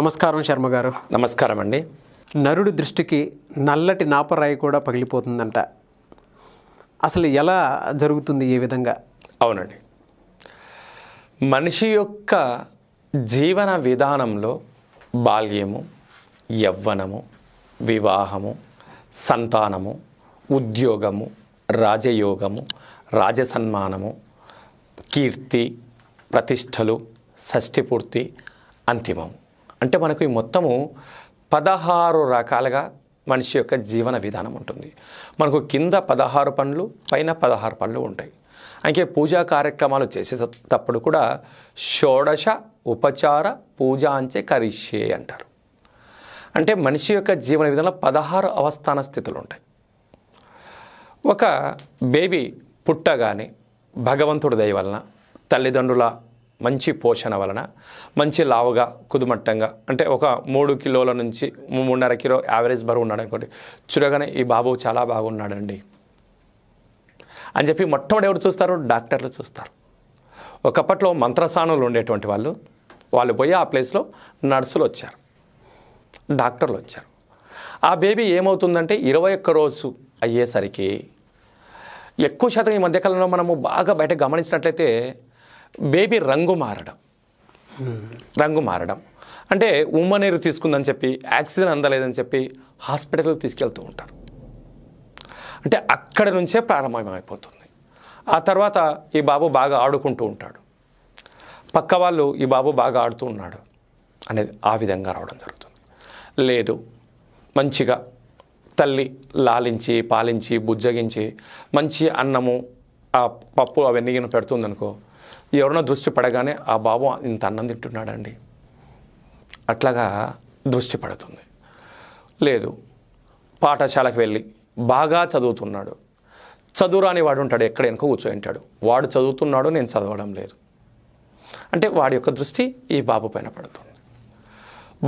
నమస్కారం శర్మ గారు. నమస్కారం అండి నరుడి దృష్టికి నల్లటి నాపరాయి కూడా పగిలిపోతుందంట. అసలు ఎలా జరుగుతుంది ఏ విధంగా? అవునండి. మనిషి యొక్క జీవన విధానంలో బాల్యము యవ్వనము వివాహము సంతానము ఉద్యోగము రాజయోగము రాజసన్మానము కీర్తి ప్రతిష్టలు షష్ఠిపూర్తి అంతిమం అంటే మనకు ఈ మొత్తము పదహారు రకాలుగా మనిషి యొక్క జీవన విధానం ఉంటుంది. మనకు కింద పదహారు పనులు పైన పదహారు పనులు ఉంటాయి. అంకే పూజా కార్యక్రమాలు చేసేటప్పుడు కూడా షోడశ ఉపచార పూజ అంచే కరిష్యే అంటారు. అంటే మనిషి యొక్క జీవన విధానంలో పదహారు అవస్థాన స్థితులు ఉంటాయి. ఒక బేబీ పుట్టగానే భగవంతుడి దయ వలన తల్లిదండ్రుల మంచి పోషణ వలన మంచి లావుగా కుదుమట్టంగా అంటే ఒక మూడు కిలోల నుంచి మూడున్నర కిలో యావరేజ్ బరువు ఉన్నాడు అనుకోండి. చూడగానే ఈ బాబు చాలా బాగున్నాడండి. అని చెప్పి మొట్టమొదటి ఎవరు చూస్తారు? డాక్టర్లు చూస్తారు. ఒకప్పట్లో మంత్రసానులు ఉండేటువంటి వాళ్ళు వాళ్ళు పోయి ఆ ప్లేస్లో నర్సులు వచ్చారు. డాక్టర్లు వచ్చారు. ఆ బేబీ ఏమవుతుందంటే ఇరవై ఒక్క రోజు అయ్యేసరికి ఎక్కువ శాతం ఈ మధ్యకాలంలో మనము బాగా బయట గమనించినట్లయితే బేబీ రంగు మారడం. రంగు మారడం. అంటే ఉమ్మ నీరు తీసుకుందని చెప్పి ఆక్సిజన్ అందలేదని చెప్పి హాస్పిటల్కి తీసుకెళ్తూ ఉంటారు. అంటే అక్కడ నుంచే ప్రారంభమైపోతుంది. ఆ తర్వాత ఈ బాబు బాగా ఆడుకుంటూ ఉంటాడు. పక్క వాళ్ళు ఈ బాబు బాగా ఆడుతూ ఉన్నాడు అనేది ఆ విధంగా రావడం జరుగుతుంది. లేదు మంచిగా తల్లి లాలించి పాలించి బుజ్జగించి మంచి అన్నము ఆ పప్పు అవన్నీ పెడుతుందనుకో ఎవరైనా దృష్టి పడగానే ఆ బాబు ఇంత అన్నం తింటున్నాడండి. అట్లాగా దృష్టి పడుతుంది. లేదు పాఠశాలకు వెళ్ళి బాగా చదువుతున్నాడు. చదువురాని వాడు ఉంటాడు ఎక్కడ వెనుక కూర్చోంటాడు వాడు చదువుతున్నాడు నేను చదవడం లేదు. అంటే వాడి యొక్క దృష్టి ఈ బాబు పైన పడుతుంది.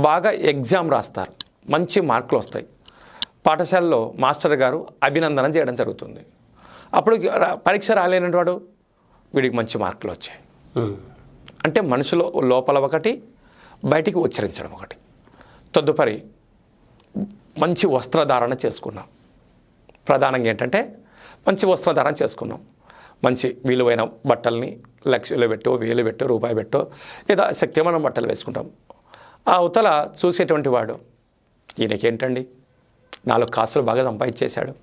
బాగా ఎగ్జామ్ రాస్తారు మంచి మార్కులు వస్తాయి. పాఠశాలలో మాస్టర్ గారు అభినందన చేయడం జరుగుతుంది. అప్పుడు పరీక్ష రాలేనటువంటి వాడు వీడికి మంచి మార్కులు వచ్చాయి. అంటే మనుషులో లోపల ఒకటి బయటికి ఉచ్చరించడం ఒకటి. తదుపరి మంచి వస్త్రధారణ చేసుకున్నాం. ప్రధానంగా ఏంటంటే మంచి వస్త్రధారణ చేసుకున్నాం. మంచి విలువైన బట్టల్ని లక్షలు పెట్టో వేలు పెట్టో రూపాయి పెట్టో లేదా శక్తిమైన బట్టలు వేసుకుంటాం. ఆ అవతల చూసేటువంటి వాడు ఈయనకేంటండి? నాలుగు కాసులు బాగా సంపాదించేశాడు.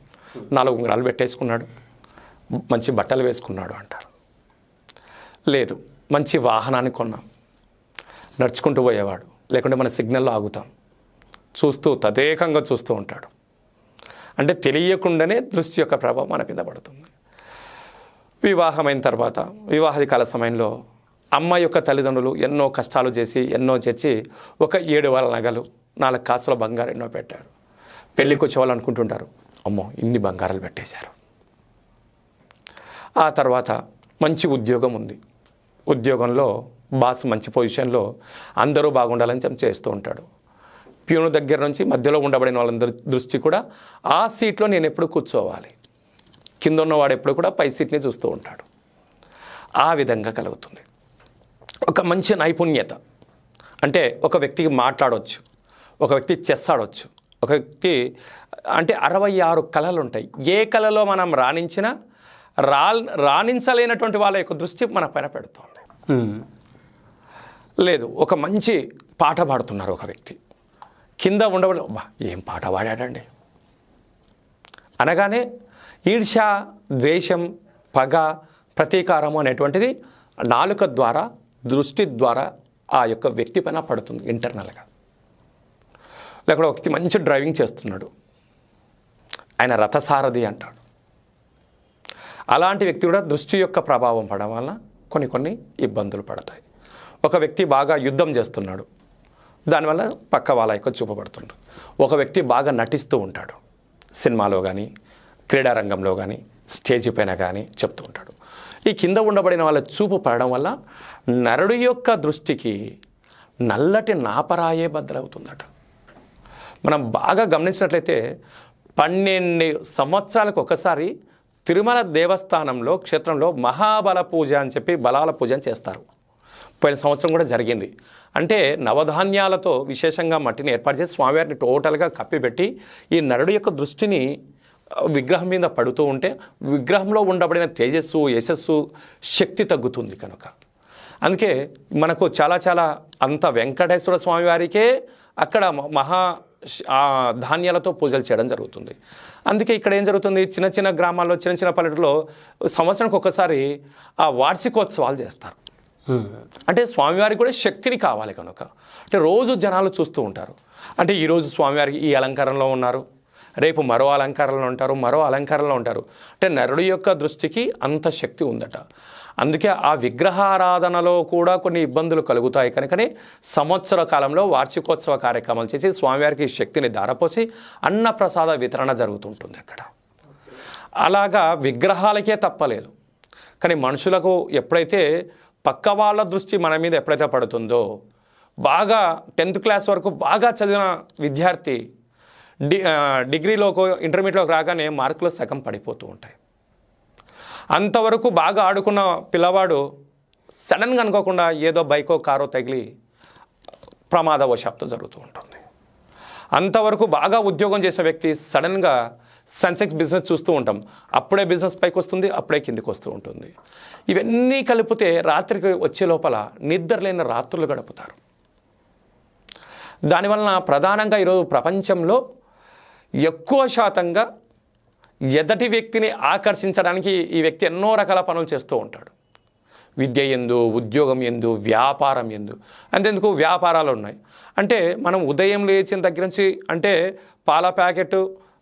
నాలుగు ఉంగరాలు పెట్టేసుకున్నాడు. మంచి బట్టలు వేసుకున్నాడు అంటారు. లేదు. మంచి వాహనాన్ని కొన్నాం. నడుచుకుంటూ పోయేవాడు. లేకుంటే మన సిగ్నల్లో ఆగుతాం. చూస్తూ తదేకంగా చూస్తూ ఉంటాడు. అంటే తెలియకుండానే దృష్టి యొక్క ప్రభావం మన మీద పడుతుంది. వివాహమైన తర్వాత వివాహాది కాల సమయంలో అమ్మాయి యొక్క తల్లిదండ్రులు ఎన్నో కష్టాలు చేసి ఎన్నో చేర్చి ఒక ఏడు వేల నగలు నాలుగు కాసుల బంగారు ఎన్నో పెట్టారు. పెళ్ళికి వచ్చేవాళ్ళనుకుంటుంటారు అనుకుంటుంటారు అమ్మో ఇన్ని బంగారాలు పెట్టేశారు. ఆ తర్వాత మంచి ఉద్యోగం ఉంది. ఉద్యోగంలో బాస్ మంచి పొజిషన్లో అందరూ బాగుండాలని చెప్పి చేస్తూ ఉంటాడు. ప్యూను దగ్గర నుంచి మధ్యలో ఉండబడిన వాళ్ళందరి దృష్టి కూడా ఆ సీట్లో నేను ఎప్పుడు కూర్చోవాలి. కింద ఉన్నవాడు ఎప్పుడు కూడా పై సీట్ని చూస్తూ ఉంటాడు. ఆ విధంగా కలుగుతుంది. ఒక మంచి నైపుణ్యత. అంటే ఒక వ్యక్తికి మాట్లాడవచ్చు ఒక వ్యక్తి చెస్ ఆడవచ్చు ఒక వ్యక్తి అంటే అరవై ఆరు కళలు ఉంటాయి ఏ కళలో మనం రాణించినా రా రాణించలేనటువంటి వాళ్ళ యొక్క దృష్టి మన పైన పెడుతుంది. Hmm. లేదు ఒక మంచి పాట పాడుతున్నారు ఒక వ్యక్తి. కింద ఉండబడి ఏం పాట పాడాడండి? అనగానే ఈర్ష ద్వేషం పగ ప్రతీకారము అనేటువంటిది నాలుక ద్వారా దృష్టి ద్వారా ఆ యొక్క వ్యక్తి పైన పడుతుంది ఇంటర్నల్గా. లేకపోతే ఒక వ్యక్తి మంచి డ్రైవింగ్ చేస్తున్నాడు. ఆయన రథసారథి అంటాడు. అలాంటి వ్యక్తి కూడా దృష్టి యొక్క ప్రభావం పడడం వల్ల కొన్ని కొన్ని ఇబ్బందులు పడతాయి. ఒక వ్యక్తి బాగా యుద్ధం చేస్తున్నాడు. దానివల్ల పక్క వాళ్ళ యొక్క చూపబడుతుంటాడు ఒక వ్యక్తి బాగా నటిస్తూ ఉంటాడు. సినిమాలో కానీ క్రీడారంగంలో కానీ స్టేజ్ పైన కానీ చెప్తూ ఉంటాడు. ఈ కింద ఉండబడిన వాళ్ళ చూపు పడడం వల్ల నరుడి యొక్క దృష్టికి నల్లటి నాపరాయే బద్దలవుతుందట. మనం బాగా గమనించినట్లయితే పన్నెండు సంవత్సరాలకు ఒకసారి తిరుమల దేవస్థానంలో క్షేత్రంలో మహాబల పూజ అని చెప్పి బలాల పూజ అని చేస్తారు. పోయిన సంవత్సరం కూడా జరిగింది. అంటే నవధాన్యాలతో విశేషంగా మట్టిని ఏర్పాటు చేసి స్వామివారిని టోటల్గా కప్పిపెట్టి ఈ నరుడు యొక్క దృష్టిని విగ్రహం మీద పడుతూ ఉంటే విగ్రహంలో ఉండబడిన తేజస్సు యశస్సు శక్తి తగ్గుతుంది కనుక. అందుకే మనకు చాలా చాలా అంత వెంకటేశ్వర స్వామివారికే అక్కడ మహా ధాన్యాలతో పూజలు చేయడం జరుగుతుంది. అందుకే ఇక్కడ ఏం జరుగుతుంది? చిన్న చిన్న గ్రామాల్లో చిన్న చిన్న పల్లెటూరులో సంవత్సరానికి ఒకసారి ఆ వార్షికోత్సవాలు చేస్తారు. అంటే స్వామివారికి కూడా శక్తిని కావాలి కనుక. అంటే రోజు జనాలు చూస్తూ ఉంటారు. అంటే ఈరోజు స్వామివారికి ఈ అలంకారంలో ఉన్నారు. రేపు మరో అలంకారంలో ఉంటారు మరో అలంకారంలో ఉంటారు. అంటే నరుడి యొక్క దృష్టికి అంత శక్తి ఉందట. అందుకే ఆ విగ్రహారాధనలో కూడా కొన్ని ఇబ్బందులు కలుగుతాయి. కనుకనే సంవత్సర కాలంలో వార్షికోత్సవ కార్యక్రమాలు చేసి స్వామివారికి శక్తిని ధారపోసి అన్నప్రసాద వితరణ జరుగుతుంటుంది అక్కడ. అలాగా విగ్రహాలకే తప్పలేదు. కానీ మనుషులకు ఎప్పుడైతే పక్క వాళ్ళ దృష్టి మన మీద ఎప్పుడైతే పడుతుందో బాగా టెన్త్ క్లాస్ వరకు బాగా చదివిన విద్యార్థి డి డిగ్రీలోకి ఇంటర్మీడియట్లోకి రాగానే మార్కులు సగం పడిపోతూ ఉంటాయి. అంతవరకు బాగా ఆడుకున్న పిల్లవాడు సడన్గా అనుకోకుండా ఏదో బైకో కారో తగిలి ప్రమాదవశాత్తు జరుగుతూ ఉంటుంది. అంతవరకు బాగా ఉద్యోగం చేసే వ్యక్తి సడన్గా సన్సెక్స్ బిజినెస్ చూస్తూ ఉంటాం. అప్పుడే బిజినెస్ పైకి వస్తుంది అప్పుడే కిందికి వస్తూ ఉంటుంది. ఇవన్నీ కలిపితే రాత్రికి వచ్చే లోపల నిద్ర లేని రాత్రులు గడుపుతారు. దానివలన ప్రధానంగా ఈరోజు ప్రపంచంలో ఎక్కువ శాతంగా ఎదటి వ్యక్తిని ఆకర్షించడానికి ఈ వ్యక్తి ఎన్నో రకాల పనులు చేస్తూ ఉంటాడు. విద్య ఎందు ఉద్యోగం ఎందు వ్యాపారం ఎందు. అంతేందుకు వ్యాపారాలు ఉన్నాయి. అంటే మనం ఉదయం లేచిన దగ్గర నుంచి అంటే పాల ప్యాకెట్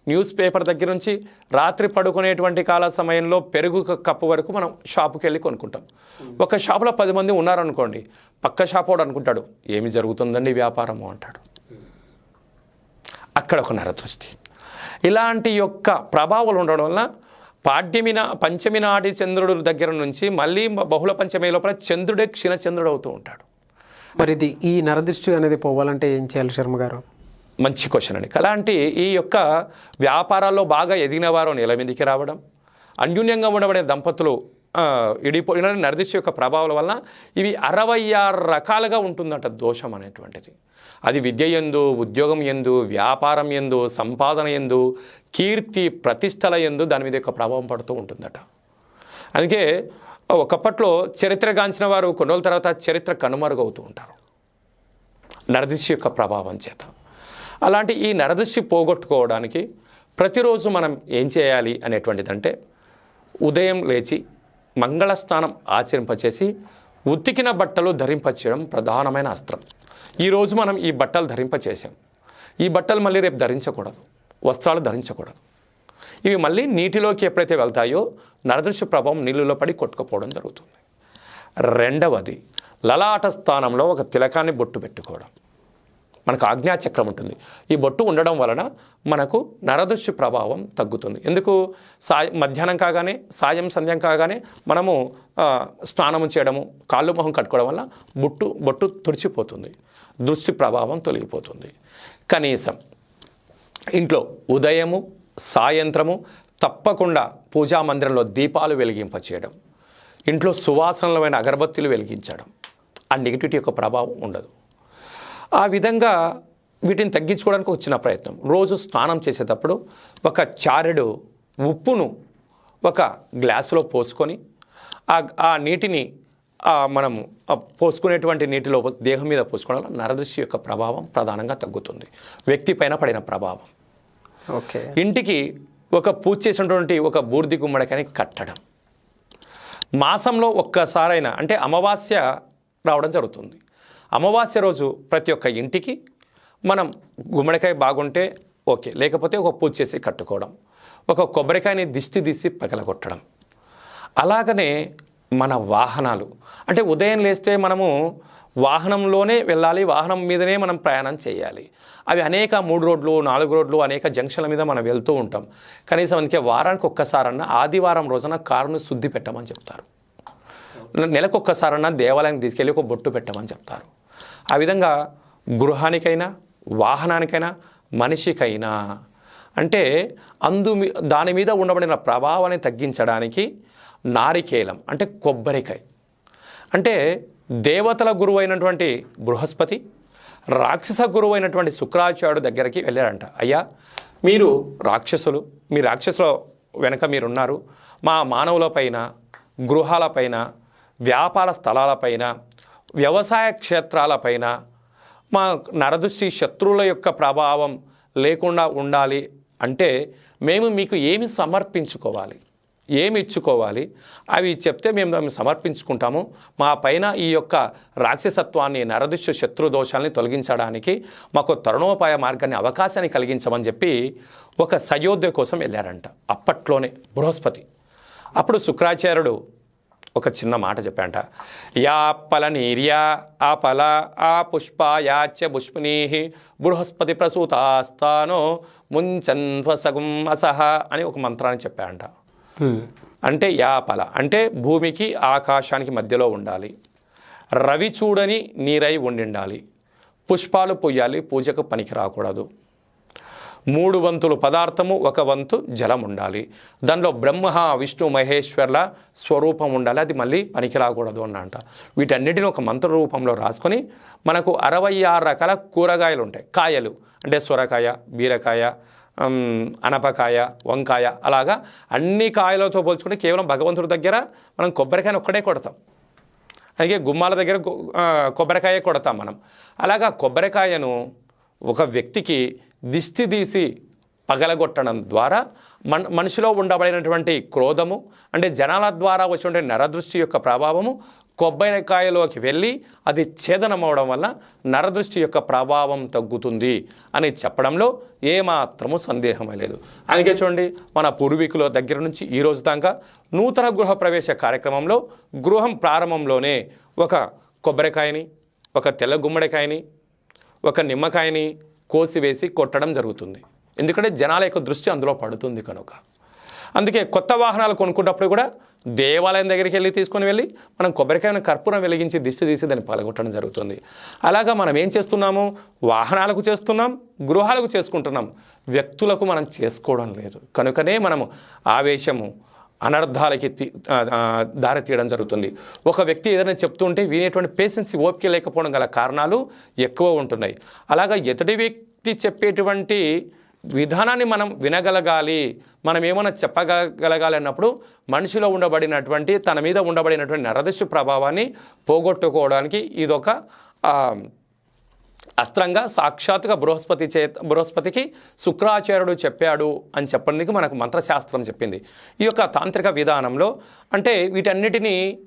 న్యూస్ పేపర్ దగ్గర నుంచి రాత్రి పడుకునేటువంటి కాల సమయంలో పెరుగు కప్పు వరకు మనం షాపుకి వెళ్ళి కొనుక్కుంటాం. ఒక షాపులో పది మంది ఉన్నారనుకోండి పక్క షాప్ వాడు అనుకుంటాడు ఏమి జరుగుతుందండి వ్యాపారము అంటాడు. అక్కడ ఒక నరదృష్టి. ఇలాంటి యొక్క ప్రభావాలు ఉండడం వల్ల పాడ్యమి నా పంచమి నాటి చంద్రుడు దగ్గర నుంచి మళ్ళీ బహుళ పంచమి లోపల చంద్రుడే క్షీణ చంద్రుడు అవుతూ ఉంటాడు. మరి ఇది ఈ నరదృష్టి అనేది పోవాలంటే ఏం చేయాలి శర్మ గారు? మంచి క్వశ్చన్ అండి. అలాంటి ఈ యొక్క వ్యాపారాల్లో బాగా ఎదిగిన వారు నెల మీదకి రావడం అన్యూన్యంగా ఉండబడే దంపతులు ఇడిపోయిన నరదిశ యొక్క ప్రభావాల వలన ఇవి అరవై ఆరు రకాలుగా ఉంటుందట దోషం అనేటువంటిది. అది విద్య ఎందు ఉద్యోగం ఎందు వ్యాపారం ఎందు సంపాదన ఎందు కీర్తి ప్రతిష్టల ఎందు దాని మీద యొక్క ప్రభావం పడుతూ ఉంటుందట. అందుకే ఒకప్పట్లో చరిత్రగాంచిన వారు కొన్ని రోజుల తర్వాత చరిత్ర కనుమరుగవుతూ ఉంటారు. నరదృష్టి యొక్క ప్రభావం చేత. అలాంటి ఈ నరదృష్టి పోగొట్టుకోవడానికి ప్రతిరోజు మనం ఏం చేయాలి అనేటువంటిదంటే ఉదయం లేచి మంగళ స్నానం ఆచరింపచేసి ఉతికిన బట్టలు ధరింపచేయడం ప్రధానమైన అస్త్రం. ఈరోజు మనం ఈ బట్టలు ధరింపచేసాం ఈ బట్టలు మళ్ళీ రేపు ధరించకూడదు. వస్త్రాలు ధరించకూడదు. ఇవి మళ్ళీ నీటిలోకి ఎప్పుడైతే వెళ్తాయో నరదృశ్య ప్రభావం నీళ్ళలో పడి కొట్టుకుపోవడం జరుగుతుంది. రెండవది లలాట స్థానంలో ఒక తిలకాన్ని బొట్టు పెట్టుకోవడం. మనకు ఆజ్ఞాచక్రం ఉంటుంది. ఈ బొట్టు ఉండడం వలన మనకు నరదృష్టి ప్రభావం తగ్గుతుంది. ఎందుకు? సాయ మధ్యాహ్నం కాగానే సాయం సంధ్యం కాగానే మనము స్నానము చేయడము కాళ్ళు మొహం కట్టుకోవడం వల్ల బొట్టు బొట్టు తుడిచిపోతుంది. దృష్టి ప్రభావం తొలగిపోతుంది. కనీసం ఇంట్లో ఉదయము సాయంత్రము తప్పకుండా పూజా మందిరంలో దీపాలు వెలిగింపచేయడం ఇంట్లో సువాసనలమైన అగరబత్తులు వెలిగించడం ఆ నెగిటివిటీ యొక్క ప్రభావం ఉండదు. ఆ విధంగా వీటిని తగ్గించుకోవడానికి చిన్న ప్రయత్నం. రోజు స్నానం చేసేటప్పుడు ఒక చారెడు ఉప్పును ఒక గ్లాసులో పోసుకొని ఆ నీటిని మనము పోసుకునేటువంటి నీటిలో దేహం మీద పోసుకోవడం వల్ల నరదృష్టి యొక్క ప్రభావం ప్రధానంగా తగ్గుతుంది. వ్యక్తి పైన పడిన ప్రభావం. ఓకే. ఇంటికి ఒక పూజ చేసినటువంటి ఒక బూర్ది గుమ్మడికాయని కట్టడం. మాసంలో ఒక్కసారైనా అంటే అమావాస్య రావడం జరుగుతుంది. అమావాస్య రోజు ప్రతి ఒక్క ఇంటికి మనం గుమ్మడికాయ బాగుంటే ఓకే లేకపోతే ఒక పూజ చేసి కట్టుకోవడం ఒక కొబ్బరికాయని దిష్టి తీసి పగలగొట్టడం. అలాగనే మన వాహనాలు అంటే ఉదయం లేస్తే మనము వాహనంలోనే వెళ్ళాలి వాహనం మీదనే మనం ప్రయాణం చేయాలి. అవి అనేక మూడు రోడ్లు నాలుగు రోడ్లు అనేక జంక్షన్ల మీద మనం వెళ్తూ ఉంటాం. కనీసం అందుకే వారానికి ఒక్కసారన్నా ఆదివారం రోజున కారును శుద్ధి పెట్టమని చెప్తారు. నెలకు ఒక్కసారన్నా దేవాలయానికి తీసుకెళ్ళి ఒక బొట్టు పెట్టమని చెప్తారు. ఆ విధంగా గృహానికైనా వాహనానికైనా మనిషికైనా. అంటే అందు దాని మీద ఉండబడిన ప్రభావాన్ని తగ్గించడానికి నారికేలం అంటే కొబ్బరికాయ. అంటే దేవతల గురువు అయినటువంటి బృహస్పతి రాక్షస గురువు అయినటువంటి శుక్రాచార్యుడు దగ్గరికి వెళ్ళారంట అయ్యా మీరు రాక్షసులు మీ రాక్షసుల వెనక మీరున్నారు. మా మానవులపైన గృహాలపైన వ్యాపార స్థలాలపైన వ్యవసాయ క్షేత్రాలపైన మా నరదృష్టి శత్రువుల యొక్క ప్రభావం లేకుండా ఉండాలి అంటే మేము మీకు ఏమి సమర్పించుకోవాలి? ఏమి ఇచ్చుకోవాలి? అవి చెప్తే మేము దాన్ని సమర్పించుకుంటాము. మా పైన ఈ యొక్క రాక్షసత్వాన్ని నరదృశ్య శత్రు దోషాలని తొలగించడానికి మాకు తరుణోపాయ మార్గాన్ని అవకాశాన్ని కలిగించమని చెప్పి ఒక సయోధ్య కోసం వెళ్ళారంట. అప్పట్లోనే బృహస్పతి. అప్పుడు శుక్రాచార్యుడు ఒక చిన్న మాట చెప్పారంట యా పల నీర్యా ఆ పల ఆ పుష్పాయాచ పుష్పినీ బృహస్పతి ప్రసూతాస్తానో ముంచన్వసగం అసహ అని ఒక మంత్రాన్ని చెప్పారంట ఉమ్. అంటే యాపల అంటే భూమికి ఆకాశానికి మధ్యలో ఉండాలి. రవి చూడని నీరై ఉండిండాలి. పుష్పాలు పొయ్యాలి పూజకు పనికి రాకూడదు. మూడు వంతులు పదార్థము ఒక వంతు జలం ఉండాలి దానిలో బ్రహ్మ విష్ణు మహేశ్వర్ల స్వరూపం ఉండాలి. అది మళ్ళీ పనికి రాకూడదు అని అంట వీటన్నిటిని ఒక మంత్ర రూపంలో రాసుకొని మనకు అరవై ఆరు రకాల కూరగాయలు ఉంటాయి. కాయలు అంటే సొరకాయ బీరకాయ అనపకాయ వంకాయ అలాగా అన్ని కాయలతో పోల్చుకుంటే కేవలం భగవంతుడి దగ్గర మనం కొబ్బరికాయను ఒక్కడే కొడతాం. అలాగే గుమ్మాల దగ్గర కొబ్బరికాయ కొడతాం మనం. అలాగా కొబ్బరికాయను ఒక వ్యక్తికి దిష్టి తీసి పగలగొట్టడం ద్వారా మన మనిషిలో ఉండబడినటువంటి క్రోధము అంటే జనాల ద్వారా వచ్చినటువంటి నరదృష్టి యొక్క ప్రభావము కొబ్బరికాయలోకి వెళ్ళి అది ఛేదనం అవడం వల్ల నరదృష్టి యొక్క ప్రభావం తగ్గుతుంది అని చెప్పడంలో ఏమాత్రము సందేహమే లేదు. అందుకే చూడండి మన పూర్వీకుల దగ్గర నుంచి ఈ రోజు దాకా నూతన గృహ ప్రవేశ కార్యక్రమంలో గృహం ప్రారంభంలోనే ఒక కొబ్బరికాయని ఒక తెల్ల గుమ్మడికాయని ఒక నిమ్మకాయని కోసివేసి కొట్టడం జరుగుతుంది. ఎందుకంటే జనాల యొక్క దృష్టి అందులో పడుతుంది కనుక. అందుకే కొత్త వాహనాలు కొనుక్కున్నప్పుడు కూడా దేవాలయం దగ్గరికి వెళ్ళి తీసుకొని వెళ్ళి మనం కొబ్బరికాయను కర్పూరం వెలిగించి దిష్టి తీసి దాన్ని పలగొట్టడం జరుగుతుంది. అలాగా మనం ఏం చేస్తున్నాము? వాహనాలకు చేస్తున్నాం గృహాలకు చేసుకుంటున్నాం. వ్యక్తులకు మనం చేసుకోవడం లేదు. కనుకనే మనము ఆవేశము అనర్థాలకి తీ- దారి తీయడం జరుగుతుంది. ఒక వ్యక్తి ఏదైనా చెప్తుంటే వినేటువంటి పేషెన్స్ ఓపిక లేకపోవడం గల కారణాలు ఎక్కువ ఉంటున్నాయి. అలాగా ఎదుటి వ్యక్తి చెప్పేటువంటి విధానాన్ని మనం వినగలగాలి మనం ఏమైనా చెప్పగలగాలి అన్నప్పుడు మనిషిలో ఉండబడినటువంటి తన మీద ఉండబడినటువంటి నరదృష్టి ప్రభావాన్ని పోగొట్టుకోవడానికి ఇదొక అస్త్రంగా సాక్షాత్తుగా బృహస్పతి చే బృహస్పతికి శుక్రాచార్యుడు చెప్పాడు అని చెప్పడానికి మనకు మంత్రశాస్త్రం చెప్పింది. ఈ యొక్క తాంత్రిక విధానంలో అంటే వీటన్నిటినీ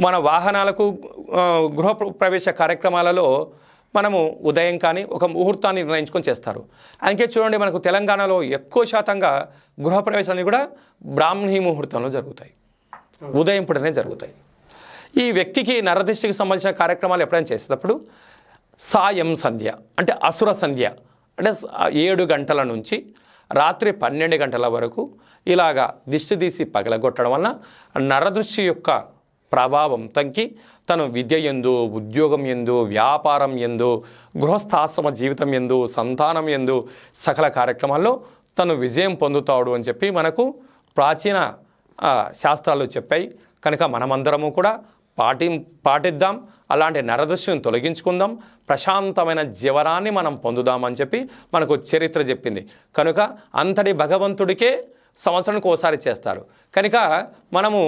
మన వాహనాలకు గృహ ప్ర- ప్రవేశ కార్యక్రమాలలో మనము ఉదయం కానీ ఒక ముహూర్తాన్ని నిర్ణయించుకొని చేస్తారు. అందుకే చూడండి మనకు తెలంగాణలో ఎక్కువ శాతంగా గృహప్రవేశాన్ని కూడా బ్రాహ్మణీ ముహూర్తంలో జరుగుతాయి. ఉదయం పూటనే జరుగుతాయి. ఈ వ్యక్తికి నరదృష్టికి సంబంధించిన కార్యక్రమాలు ఎప్పుడైనా చేసేటప్పుడు సాయం సంధ్య అంటే అసుర సంధ్య అంటే ఏడు గంటల నుంచి రాత్రి పన్నెండు గంటల వరకు ఇలాగా దిష్టి తీసి పగలగొట్టడం వలన నరదృష్టి యొక్క ప్రభావం తగ్గి తను విద్య ఎందు ఉద్యోగం ఎందు వ్యాపారం ఎందు గృహస్థాశ్రమ జీవితం ఎందు సంతానం ఎందు సకల కార్యక్రమాల్లో తను విజయం పొందుతాడు అని చెప్పి మనకు ప్రాచీన శాస్త్రాలు చెప్పాయి. కనుక మనమందరము కూడా పాటి పాటిద్దాం. అలాంటి నరదృష్టిని తొలగించుకుందాం. ప్రశాంతమైన జీవనాన్ని మనం పొందుదామని చెప్పి మనకు చరిత్ర చెప్పింది. కనుక అంతటి భగవంతుడికే సంవత్సరానికి ఒకసారి చేస్తారు. కనుక మనము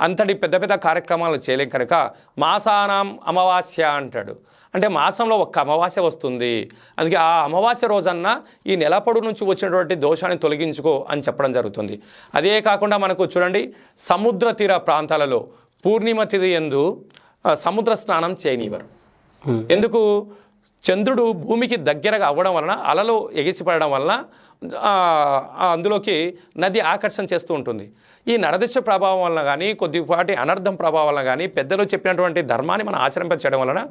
అంతటి పెద్ద పెద్ద కార్యక్రమాలు చేయలేం. కనుక మాసానాం అమావాస్య అంటాడు. అంటే మాసంలో ఒక్క అమావాస్య వస్తుంది. అందుకే ఆ అమావాస్య రోజన్న ఈ నెలపొడు నుంచి వచ్చినటువంటి దోషాన్ని తొలగించుకో అని చెప్పడం జరుగుతుంది. అదే కాకుండా మనకు చూడండి సముద్ర తీర ప్రాంతాలలో పూర్ణిమ తిథి ఎందు సముద్ర స్నానం చేయనివ్వరు. ఎందుకు? చంద్రుడు భూమికి దగ్గరగా అవ్వడం వలన అలలు ఎగిసిపడడం వలన అందులోకి నది ఆకర్షణ చేస్తూ ఉంటుంది. ఈ నరదిశ ప్రభావం వలన కానీ కొద్దిపాటి అనర్థం ప్రభావం వలన కానీ పెద్దలు చెప్పినటువంటి ధర్మాన్ని మనం ఆచరింపచేయడం వలన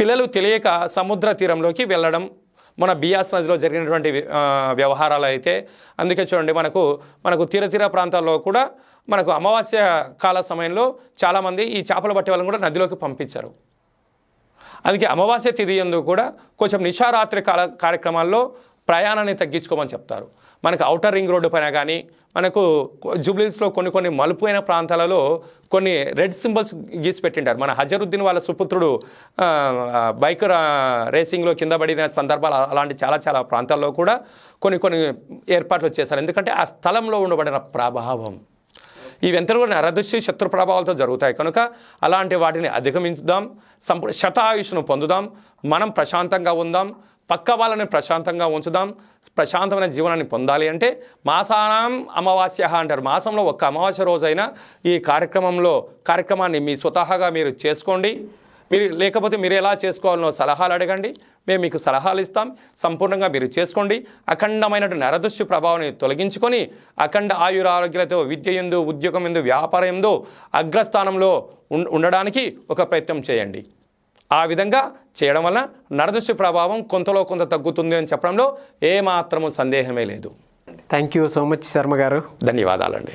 పిల్లలు తెలియక సముద్ర తీరంలోకి వెళ్ళడం మన బియాస్ నదిలో జరిగినటువంటి వ్యవహారాలు అయితే అందుకే చూడండి మనకు మనకు తీర తీర ప్రాంతాల్లో కూడా మనకు అమావాస్య కాల సమయంలో చాలామంది ఈ చేపలు పట్టే వాళ్ళని కూడా నదిలోకి పంపించారు. అందుకే అమావాస్య తిథి ఎందు కూడా కొంచెం నిషారాత్రి కాల కార్యక్రమాల్లో ప్రయాణాన్ని తగ్గించుకోమని చెప్తారు. మనకు అవుటర్ రింగ్ రోడ్డు పైన కానీ మనకు జూబ్లీస్లో కొన్ని కొన్ని మలుపైన ప్రాంతాలలో కొన్ని రెడ్ సింబల్స్ గీసి పెట్టింటారు మన హజరుద్దీన్ వాళ్ళ సుపుత్రుడు బైక్ రేసింగ్లో కింద పడిన సందర్భాలు అలాంటి చాలా చాలా ప్రాంతాల్లో కూడా కొన్ని కొన్ని ఏర్పాట్లు చేశారు. ఎందుకంటే ఆ స్థలంలో ఉండబడిన ప్రభావం. ఇవంతా కూడా నరదృష్టి శత్రు ప్రభావాలతో జరుగుతాయి. కనుక అలాంటి వాటిని అధిగమించుదాం. సంపూ శతాయుషును పొందుదాం. మనం ప్రశాంతంగా ఉందాం. పక్క వాళ్ళని ప్రశాంతంగా ఉంచుదాం. ప్రశాంతమైన జీవనాన్ని పొందాలి అంటే మాసానం అమావాస్య అంటారు. మాసంలో ఒక్క అమావాస్య రోజైనా ఈ కార్యక్రమంలో కార్యక్రమాన్ని మీ స్వతహాగా మీరు చేసుకోండి. మీరు లేకపోతే మీరు ఎలా చేసుకోవాలనో సలహాలు అడగండి. మేము మీకు సలహాలు ఇస్తాం. సంపూర్ణంగా మీరు చేసుకోండి. అఖండమైనటువంటి నరదృష్టి ప్రభావాన్ని తొలగించుకొని అఖండ ఆయురారోగ్యాలతో విద్య ఎందు ఉద్యోగం ఎందు వ్యాపారం ఎందు అగ్రస్థానంలో ఉం- ఉండడానికి ఒక ప్రయత్నం చేయండి. ఆ విధంగా చేయడం వల్ల నరదృష్టి ప్రభావం కొంతలో కొంత తగ్గుతుంది అని చెప్పడంలో ఏమాత్రము సందేహమే లేదు. Thank you so much Sharma గారు. ధన్యవాదాలండి.